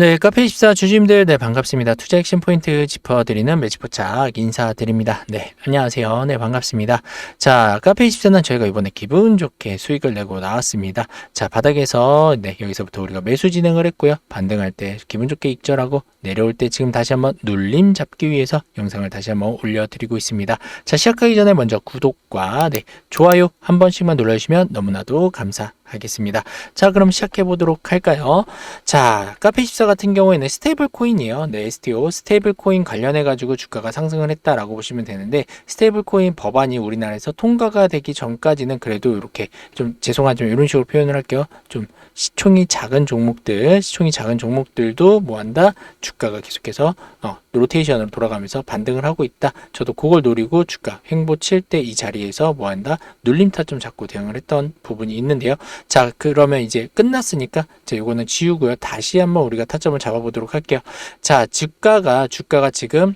네, 카페24 주주님들, 네, 반갑습니다. 투자 핵심 포인트 짚어드리는 매치포착 인사드립니다. 네, 안녕하세요. 네, 반갑습니다. 자, 카페24는 저희가 이번에 기분 좋게 수익을 내고 나왔습니다. 자, 바닥에서, 네, 여기서부터 우리가 매수 진행을 했고요. 반등할 때 기분 좋게 익절하고, 내려올 때 지금 다시 한번 눌림 잡기 위해서 영상을 다시 한번 올려드리고 있습니다. 자, 시작하기 전에 먼저 구독과, 네, 좋아요 한 번씩만 눌러주시면 너무나도 감사 하겠습니다. 자, 그럼 시작해 보도록 할까요? 자, 카페24 같은 경우에는 스테이블 코인이에요. 네, STO 스테이블 코인 관련해 가지고 주가가 상승을 했다라고 보시면 되는데 스테이블 코인 법안이 우리나라에서 통과가 되기 전까지는 그래도 이렇게 좀 죄송하지만 이런 식으로 표현을 할게요. 좀 시총이 작은 종목들, 시총이 작은 종목들도 뭐 한다? 주가가 계속해서 어, 로테이션으로 돌아가면서 반등을 하고 있다. 저도 그걸 노리고 주가 횡보 7대 이 자리에서 뭐 한다? 눌림 타점 잡고 대응을 했던 부분이 있는데요. 자, 그러면 이제 끝났으니까 자, 요거는 지우고요. 다시 한번 우리가 타점을 잡아보도록 할게요. 자, 주가가 주가가 지금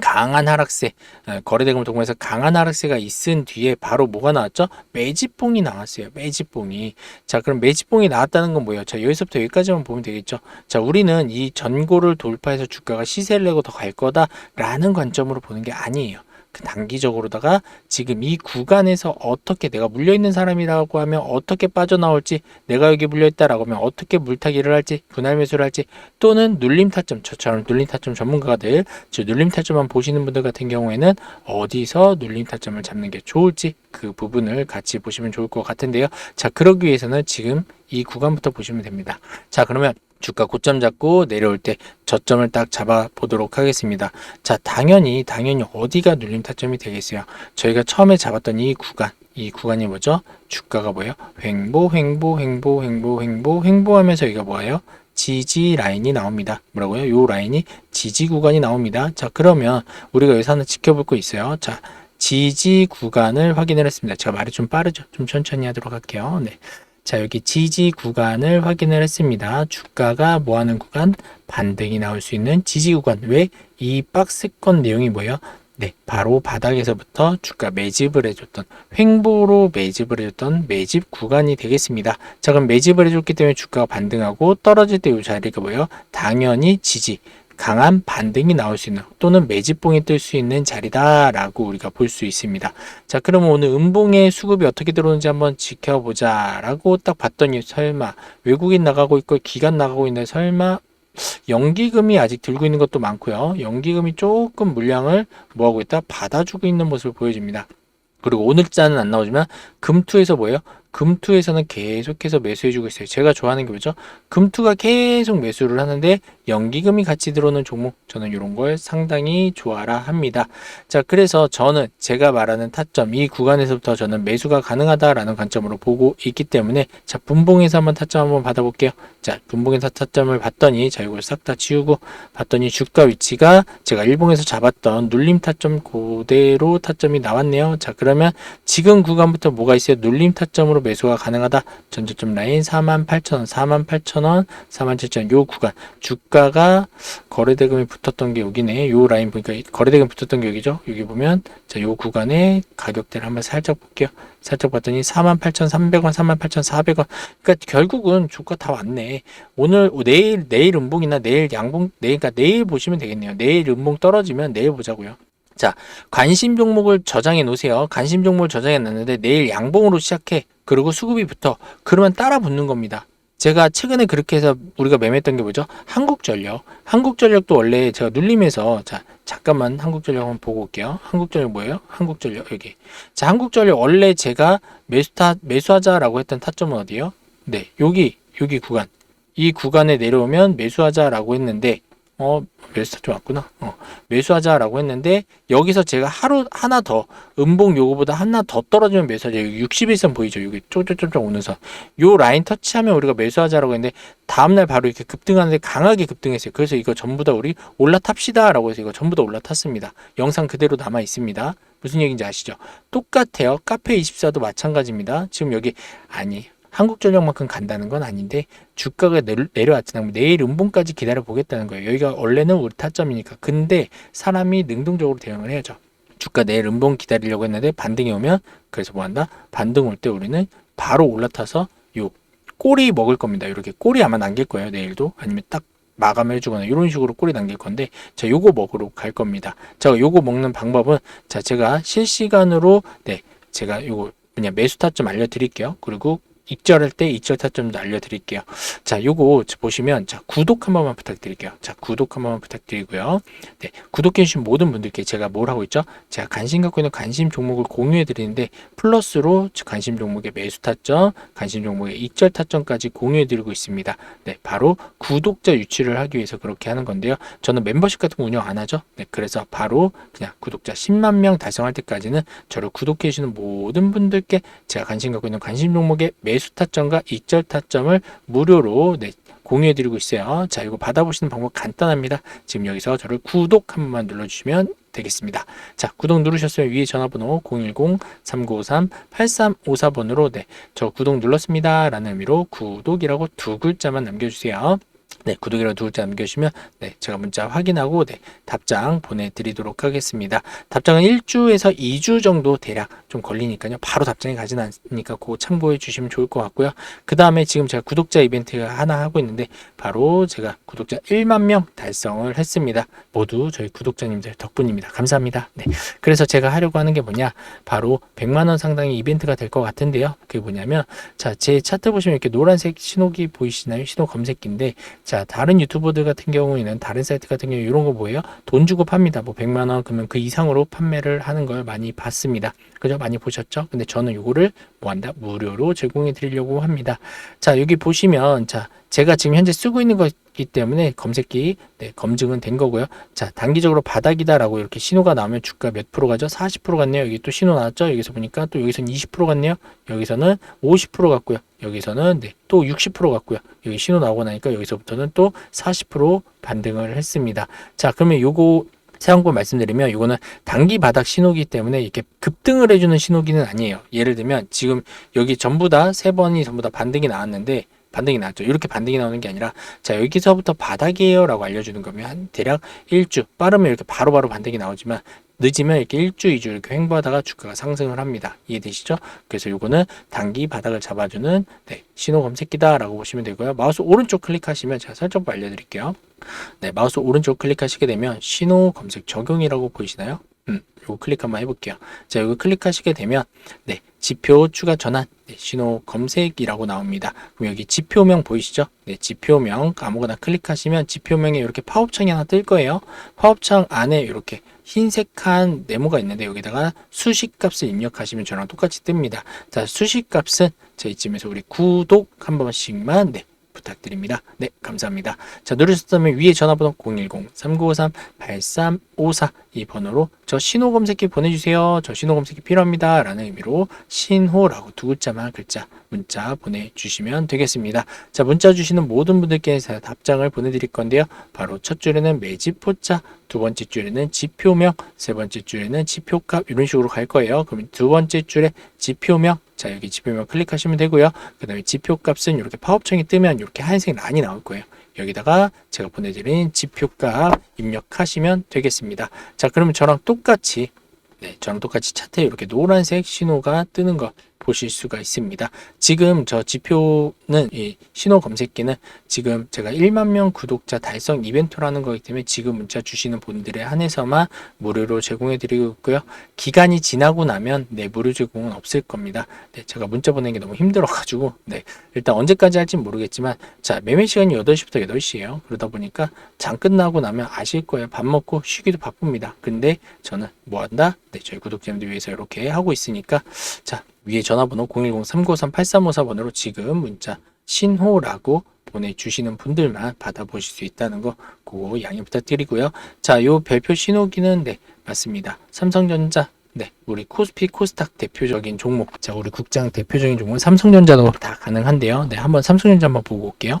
강한 하락세, 어, 거래대금 동반해서 강한 하락세가 있은 뒤에 바로 뭐가 나왔죠? 매집봉이 나왔어요. 매집봉이. 자, 그럼 매집봉이 나왔다는 건 뭐예요? 자, 여기서부터 여기까지만 보면 되겠죠. 자, 우리는 이 전고를 돌파해서 주가가 시세를 내고 더 갈 거다라는 관점으로 보는 게 아니에요. 그 단기적으로다가 지금 이 구간에서 어떻게 내가 물려 있는 사람이라고 하면 어떻게 빠져나올지 내가 여기 물려 있다라고 하면 어떻게 물타기를 할지 분할 매수를 할지 또는 눌림 타점 저처럼 눌림 타점 전문가들 즉 눌림 타점만 보시는 분들 같은 경우에는 어디서 눌림 타점을 잡는 게 좋을지 그 부분을 같이 보시면 좋을 것 같은데요. 자 그러기 위해서는 지금 이 구간부터 보시면 됩니다. 자 그러면 주가 고점 잡고 내려올 때 저점을 딱 잡아 보도록 하겠습니다. 자, 당연히 당연히 어디가 눌림 타점이 되겠어요. 저희가 처음에 잡았던 이 구간, 이 구간이 뭐죠? 주가가 뭐예요? 횡보, 횡보, 횡보, 횡보, 횡보, 횡보하면서 여기가 뭐예요? 지지 라인이 나옵니다. 뭐라고요? 요 라인이 지지 구간이 나옵니다. 자, 그러면 우리가 여기서 하나 지켜볼 거 있어요. 자, 지지 구간을 확인을 했습니다. 제가 말이 좀 빠르죠? 좀 천천히 하도록 할게요. 네. 자, 여기 지지 구간을 확인을 했습니다. 주가가 뭐 하는 구간? 반등이 나올 수 있는 지지 구간. 왜? 이 박스권 내용이 뭐예요? 네, 바로 바닥에서부터 주가 매집을 해줬던 횡보로 매집을 해줬던 매집 구간이 되겠습니다. 자, 그럼 매집을 해줬기 때문에 주가가 반등하고 떨어질 때 이 자리가 뭐예요? 당연히 지지. 강한 반등이 나올 수 있는 또는 매집봉이 뜰 수 있는 자리다라고 우리가 볼 수 있습니다. 자, 그러면 오늘 음봉의 수급이 어떻게 들어오는지 한번 지켜보자라고 딱 봤더니 설마 외국인 나가고 있고 기간 나가고 있는데 설마 연기금이 아직 들고 있는 것도 많고요. 연기금이 조금 물량을 뭐하고 있다 받아주고 있는 모습을 보여줍니다. 그리고 오늘 자는 안 나오지만 금투에서 뭐예요? 금투에서는 계속해서 매수해주고 있어요. 제가 좋아하는 게 뭐죠? 금투가 계속 매수를 하는데 연기금이 같이 들어오는 종목 저는 이런 걸 상당히 좋아라 합니다. 자, 그래서 저는 제가 말하는 타점 이 구간에서부터 저는 매수가 가능하다라는 관점으로 보고 있기 때문에 자, 분봉에서 한번 타점 한번 받아볼게요. 자, 분봉에서 타점을 봤더니 자, 이걸 싹 다 지우고 봤더니 주가 위치가 제가 일봉에서 잡았던 눌림 타점 그대로 타점이 나왔네요. 자, 그러면 지금 구간부터 뭐가 있어요? 눌림 타점으로 매수가 가능하다. 전저점 라인 48,000원, 48,000원, 47,000원 요 구간 주가가 거래대금이 붙었던 게 여기네. 요 라인 보니까 거래대금 붙었던 게 여기죠. 여기 보면 자, 요 구간의 가격대를 한번 살짝 볼게요. 살짝 봤더니 48,300원, 48,400원. 그러니까 결국은 주가 다 왔네. 오늘 내일 내일 음봉이나 내일 양봉 내일 그러니까 내일 보시면 되겠네요. 내일 음봉 떨어지면 내일 보자고요. 자, 관심 종목을 저장해 놓으세요. 관심 종목을 저장해 놨는데 내일 양봉으로 시작해. 그리고 수급이 붙어. 그러면 따라 붙는 겁니다. 제가 최근에 그렇게 해서 우리가 매매했던 게 뭐죠? 한국전력. 한국전력도 원래 제가 눌림에서 자, 잠깐만 한국전력 한번 보고 올게요. 한국전력 뭐예요? 한국전력 여기. 자, 한국전력 원래 제가 매수타 매수하자라고 했던 타점은 어디예요? 네, 여기 여기 구간. 이 구간에 내려오면 매수하자라고 했는데 어 매수 좀 왔구나. 어, 매수하자라고 했는데 여기서 제가 하루 하나 더 음봉 요거보다 하나 더 떨어지면 매수하자. 여기 61선 보이죠? 여기 쪼쪼쪼쪼 오는 선. 요 라인 터치하면 우리가 매수하자라고 했는데 다음날 바로 이렇게 급등하는데 강하게 급등했어요. 그래서 이거 전부 다 우리 올라탑시다라고 해서 이거 전부 다 올라탔습니다. 영상 그대로 남아 있습니다. 무슨 얘기인지 아시죠? 똑같아요. 카페 24도 마찬가지입니다. 지금 여기 아니 한국전력만큼 간다는 건 아닌데 주가가 내려, 왔잖아요 내일 음봉까지 기다려 보겠다는 거예요. 여기가 원래는 우리 타점이니까. 근데 사람이 능동적으로 대응을 해야죠. 주가 내일 음봉 기다리려고 했는데 반등이 오면 그래서 뭐 한다? 반등 올 때 우리는 바로 올라타서 요 꼬리 먹을 겁니다. 이렇게 꼬리 아마 남길 거예요. 내일도 아니면 딱 마감을 해주거나 이런 식으로 꼬리 당길 건데 자 요거 먹으러 갈 겁니다. 자 요거 먹는 방법은 자 제가 실시간으로 네 제가 요거 뭐냐 매수 타점 알려드릴게요. 그리고 익절할 때 익절 타점도 알려드릴게요. 자, 요거 보시면 자 구독 한 번만 부탁드릴게요. 자, 구독 한 번만 부탁드리고요. 네, 구독해주신 모든 분들께 제가 뭘 하고 있죠? 제가 관심 갖고 있는 관심 종목을 공유해 드리는데 플러스로 관심 종목의 매수 타점, 관심 종목의 익절 타점까지 공유해 드리고 있습니다. 네, 바로 구독자 유치를 하기 위해서 그렇게 하는 건데요. 저는 멤버십 같은 거 운영 안 하죠. 네, 그래서 바로 그냥 구독자 10만 명 달성할 때까지는 저를 구독해 주시는 모든 분들께 제가 관심 갖고 있는 관심 종목의 매수 타점과 익절 타점을 무료로 네, 공유해드리고 있어요. 자, 이거 받아보시는 방법 간단합니다. 지금 여기서 저를 구독 한 번만 눌러주시면 되겠습니다. 자, 구독 누르셨으면 위에 전화번호 010-3953-8354번으로 네, 저 구독 눌렀습니다. 라는 의미로 구독이라고 두 글자만 남겨주세요. 네, 구독이라고 두 글자 남겨주시면 네, 제가 문자 확인하고 네, 답장 보내드리도록 하겠습니다. 답장은 1주에서 2주 정도 대략 좀 걸리니까요. 바로 답장이 가진 않으니까 그거 참고해 주시면 좋을 것 같고요. 그 다음에 지금 제가 구독자 이벤트 하나 하고 있는데 바로 제가 구독자 1만 명 달성을 했습니다. 모두 저희 구독자님들 덕분입니다. 감사합니다. 네, 그래서 제가 하려고 하는 게 뭐냐 바로 100만 원 상당의 이벤트가 될 것 같은데요. 그게 뭐냐면 자, 제 차트 보시면 이렇게 노란색 신호기 보이시나요? 신호 검색기인데 자, 다른 유튜버들 같은 경우에는 다른 사이트 같은 경우 이런 거 뭐예요? 돈 주고 팝니다. 뭐 100만 원 그러면 그 이상으로 판매를 하는 걸 많이 봤습니다. 그죠? 많이 보셨죠? 근데 저는 이거를 뭐 한다? 무료로 제공해 드리려고 합니다. 자, 여기 보시면 자, 제가 지금 현재 쓰고 있는 거기 때문에 검색기 네, 검증은 된 거고요. 자, 단기적으로 바닥이다라고 이렇게 신호가 나오면 주가 몇 프로 가죠? 40% 같네요. 여기 또 신호 나왔죠? 여기서 보니까 또 여기서는 20% 같네요. 여기서는 50% 같고요. 여기서는 네, 또 60% 같고요. 여기 신호 나오고 나니까 여기서부터는 또 40% 반등을 했습니다. 자, 그러면 요거 사용법 말씀드리면 이거는 단기 바닥 신호기 때문에 이렇게 급등을 해주는 신호기는 아니에요. 예를 들면 지금 여기 전부 다 세 번이 전부 다 반등이 나왔는데 반등이 나왔죠. 이렇게 반등이 나오는 게 아니라 자 여기서부터 바닥이에요 라고 알려주는 거면 한 대략 1주 빠르면 이렇게 바로 바로 반등이 나오지만 늦으면 이렇게 1주, 2주 이렇게 횡보하다가 주가가 상승을 합니다. 이해되시죠? 그래서 요거는 단기 바닥을 잡아주는 네, 신호 검색기다라고 보시면 되고요. 마우스 오른쪽 클릭하시면 제가 설정법 알려드릴게요. 네, 마우스 오른쪽 클릭하시게 되면 신호 검색 적용이라고 보이시나요? 음, 요거 클릭 한번 해볼게요. 자, 여기 클릭하시게 되면 네, 지표 추가 전환 네, 신호 검색이라고 나옵니다. 그럼 여기 지표명 보이시죠? 네, 지표명 아무거나 클릭하시면 지표명에 이렇게 팝업창이 하나 뜰 거예요. 팝업창 안에 이렇게 흰색한 네모가 있는데 여기다가 수식값을 입력하시면 저랑 똑같이 뜹니다. 자, 수식값은 자 이쯤에서 우리 구독 한 번씩만 네, 부탁드립니다. 네, 감사합니다. 자, 누르셨다면 위에 전화번호 010-393-8354 이 번호로 저 신호 검색기 보내주세요. 저 신호 검색기 필요합니다. 라는 의미로 신호라고 두 글자만 글자 문자 보내주시면 되겠습니다. 자, 문자 주시는 모든 분들께 제가 답장을 보내드릴 건데요. 바로 첫 줄에는 매집포자, 두 번째 줄에는 지표명, 세 번째 줄에는 지표값 이런 식으로 갈 거예요. 그럼 두 번째 줄에 지표명, 자 여기 지표명 클릭하시면 되고요. 그 다음에 지표값은 이렇게 팝업창이 뜨면 이렇게 하얀색 란이 나올 거예요. 여기다가 제가 보내드린 지표값 입력하시면 되겠습니다. 자 그러면 저랑 똑같이 네, 저랑 똑같이 차트에 이렇게 노란색 신호가 뜨는 거 보실 수가 있습니다. 지금 저 지표는 이 신호 검색기는 지금 제가 1만 명 구독자 달성 이벤트라는 거기 때문에 지금 문자 주시는 분들에 한해서만 무료로 제공해 드리고 있고요. 기간이 지나고 나면 네, 무료 제공은 없을 겁니다. 네, 제가 문자 보내는 게 너무 힘들어 가지고 네, 일단 언제까지 할지 모르겠지만 자, 매매 시간이 8시부터 8시예요. 그러다 보니까 장 끝나고 나면 아실 거예요. 밥 먹고 쉬기도 바쁩니다. 근데 저는 뭐 한다? 네, 저희 구독자님들 위해서 이렇게 하고 있으니까 자, 위에 전화번호 010-393-8354번으로 지금 문자 신호라고 보내주시는 분들만 받아보실 수 있다는 거 그거 양해 부탁드리고요. 자, 요 별표 신호기는 네 맞습니다. 삼성전자 네, 우리 코스피 코스닥 대표적인 종목. 자, 우리 국장 대표적인 종목은 삼성전자도 다 가능한데요. 네, 한번 삼성전자 한번 보고 올게요.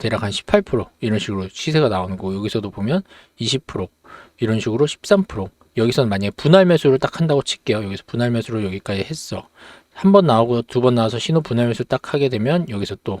대략 한 18% 이런 식으로 시세가 나오는 거고 여기서도 보면 20% 이런 식으로 13% 여기서는 만약에 분할 매수를 딱 한다고 칠게요. 여기서 분할 매수를 여기까지 했어. 한 번 나오고 두 번 나와서 신호 분할 매수 딱 하게 되면 여기서 또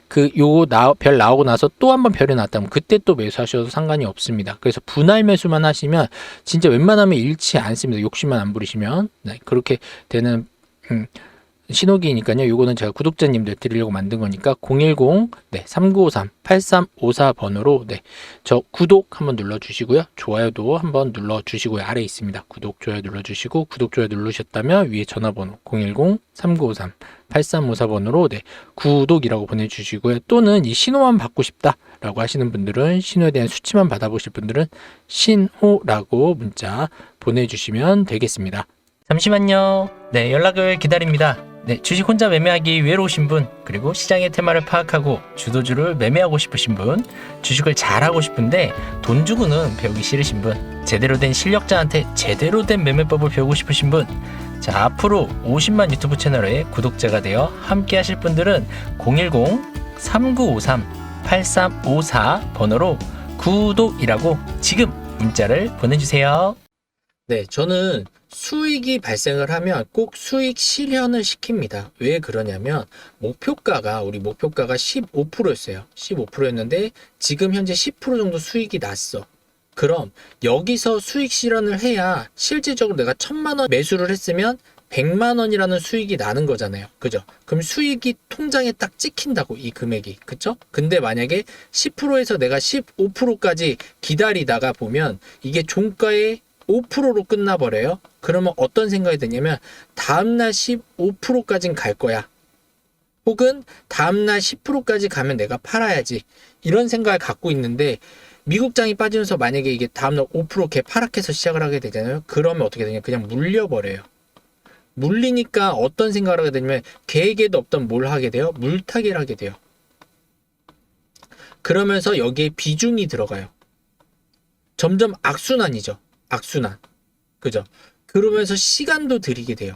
그 요 별 나오고 나서 또 한 번 별이 나왔다면 그때 또 매수하셔도 상관이 없습니다 그래서 분할 매수만 하시면 진짜 웬만하면 잃지 않습니다 욕심만 안 부리시면 네, 그렇게 되는 음, 신호기니까요. 요거는 제가 구독자님들 드리려고 만든 거니까 010 네, 3953 8354 번호로 네. 저 구독 한번 눌러 주시고요. 좋아요도 한번 눌러 주시고요. 아래 있습니다. 구독 좋아요 눌러 주시고 구독 좋아요 누르셨다면 위에 전화번호 010 3953 8354번으로 네, 구독이라고 보내주시고요. 또는 이 신호만 받고 싶다라고 하시는 분들은 신호에 대한 수치만 받아보실 분들은 신호라고 문자 보내주시면 되겠습니다. 잠시만요. 네, 연락을 기다립니다. 네, 주식 혼자 매매하기 외로우신 분, 그리고 시장의 테마를 파악하고 주도주를 매매하고 싶으신 분, 주식을 잘하고 싶은데 돈 주고는 배우기 싫으신 분, 제대로 된 실력자한테 제대로 된 매매법을 배우고 싶으신 분, 자, 앞으로 50만 유튜브 채널의 구독자가 되어 함께 하실 분들은 010-3953-8354 번호로 구독이라고 지금 문자를 보내주세요. 네, 저는 수익이 발생을 하면 꼭 수익 실현을 시킵니다. 왜 그러냐면 목표가가 우리 목표가가 15%였어요. 15%였는데 지금 현재 10% 정도 수익이 났어. 그럼 여기서 수익 실현을 해야 실질적으로 내가 천만 원 매수를 했으면 100만 원이라는 수익이 나는 거잖아요. 그죠? 그럼 수익이 통장에 딱 찍힌다고 이 금액이. 그쵸? 근데 만약에 10%에서 내가 15%까지 기다리다가 보면 이게 종가의 5%로 끝나버려요. 그러면 어떤 생각이 드냐면 다음날 15%까진 갈 거야. 혹은 다음날 10%까지 가면 내가 팔아야지. 이런 생각을 갖고 있는데 미국장이 빠지면서 만약에 이게 다음날 5%개 파락해서 시작을 하게 되잖아요. 그러면 어떻게 되냐? 그냥 물려버려요. 물리니까 어떤 생각을 하게 되냐면 계획에도 없던 뭘 하게 돼요? 물타기를 하게 돼요. 그러면서 여기에 비중이 들어가요. 점점 악순환이죠. 악순환. 그죠? 그러면서 시간도 들이게 돼요.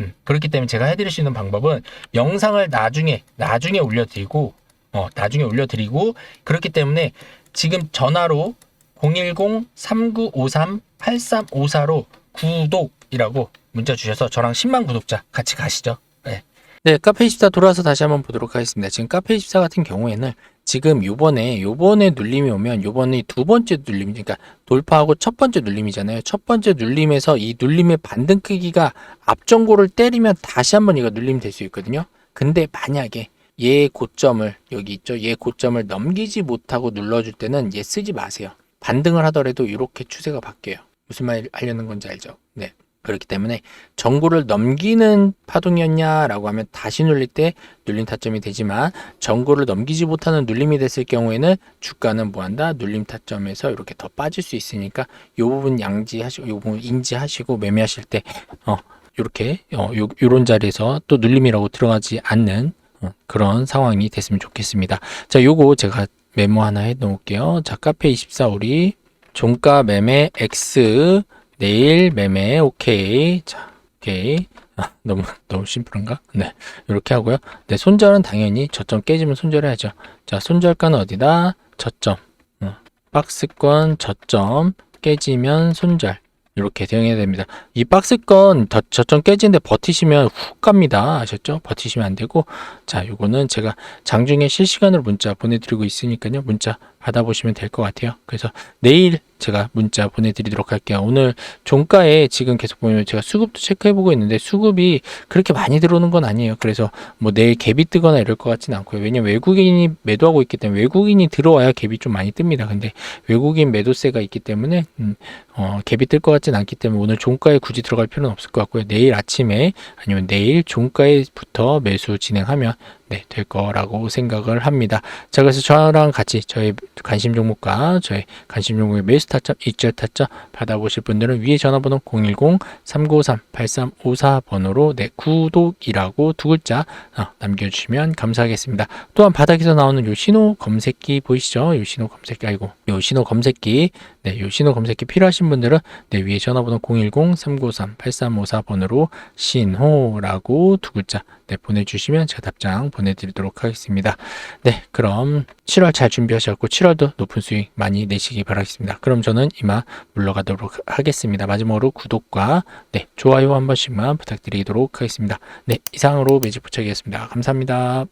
음, 그렇기 때문에 제가 해드릴 수 있는 방법은 영상을 나중에 나중에 올려드리고 어, 나중에 올려드리고 그렇기 때문에 지금 전화로 010-3953-8354로 구독이라고 문자 주셔서 저랑 10만 구독자 같이 가시죠. 네. 네, 카페24 돌아와서 다시 한번 보도록 하겠습니다. 지금 카페24 같은 경우에는 지금 요번에 요번에 눌림이 오면 요번에 두 번째 눌림 그러니까 돌파하고 첫 번째 눌림이잖아요. 첫 번째 눌림에서 이 눌림의 반등 크기가 앞전고를 때리면 다시 한번 이거 눌림 될 수 있거든요. 근데 만약에 얘 고점을 여기 있죠. 얘 고점을 넘기지 못하고 눌러줄 때는 얘 쓰지 마세요. 반등을 하더라도 이렇게 추세가 바뀌어요. 무슨 말 하려는 건지 알죠? 네. 그렇기 때문에 전고를 넘기는 파동이었냐라고 하면 다시 눌릴 때 눌림 타점이 되지만 전고를 넘기지 못하는 눌림이 됐을 경우에는 주가는 뭐한다 눌림 타점에서 이렇게 더 빠질 수 있으니까 이 부분 양지하시고 이 부분 인지하시고 매매하실 때 어, 이렇게 어, 요, 요런 자리에서 또 눌림이라고 들어가지 않는 어, 그런 상황이 됐으면 좋겠습니다. 자, 요거 제가 메모 하나 해 놓을게요. 자, 카페 24 우리 종가 매매 X 내일 매매 오케이. 자, 오케이. 아, 너무 너무 심플한가? 네. 이렇게 하고요. 네, 손절은 당연히 저점 깨지면 손절해야죠. 자, 손절가는 어디다? 저점. 어, 박스권 저점 깨지면 손절. 이렇게 대응해야 됩니다. 이 박스권 더- 저점 깨지는데 버티시면 훅 갑니다. 아셨죠? 버티시면 안 되고 자, 요거는 제가 장중에 실시간으로 문자 보내드리고 있으니까요. 문자 받아보시면 될 것 같아요. 그래서 내일 제가 문자 보내드리도록 할게요. 오늘 종가에 지금 계속 보면 제가 수급도 체크해보고 있는데 수급이 그렇게 많이 들어오는 건 아니에요. 그래서 뭐 내일 갭이 뜨거나 이럴 것 같지는 않고요. 왜냐면 외국인이 매도하고 있기 때문에 외국인이 들어와야 갭이 좀 많이 뜹니다. 근데 외국인 매도세가 있기 때문에 음, 어, 갭이 뜰 것 같지는 않기 때문에 오늘 종가에 굳이 들어갈 필요는 없을 것 같고요. 내일 아침에 아니면 내일 종가에부터 매수 진행하면 네, 될 거라고 생각을 합니다. 자, 그래서 저랑 같이 저의 관심 종목과 저의 관심 종목의 매수 타점, 익절 타점 받아보실 분들은 위에 전화번호 010-393-8354번호로 네, 구독이라고 두 글자 어, 남겨주시면 감사하겠습니다. 또한 바닥에서 나오는 요 신호 검색기 보이시죠? 요 신호 검색기, 아이고, 요 신호 검색기, 네, 요 신호 검색기 필요하신 분들은 네, 위에 전화번호 010-393-8354번호로 신호라고 두 글자 네, 보내주시면 제가 답장 보내드리도록 하겠습니다. 네, 그럼 7월 잘 준비하셨고 7월도 높은 수익 많이 내시기 바라겠습니다. 그럼 저는 이만 물러가도록 하겠습니다. 마지막으로 구독과 네, 좋아요 한 번씩만 부탁드리도록 하겠습니다. 네, 이상으로 매직 부착이었습니다. 감사합니다.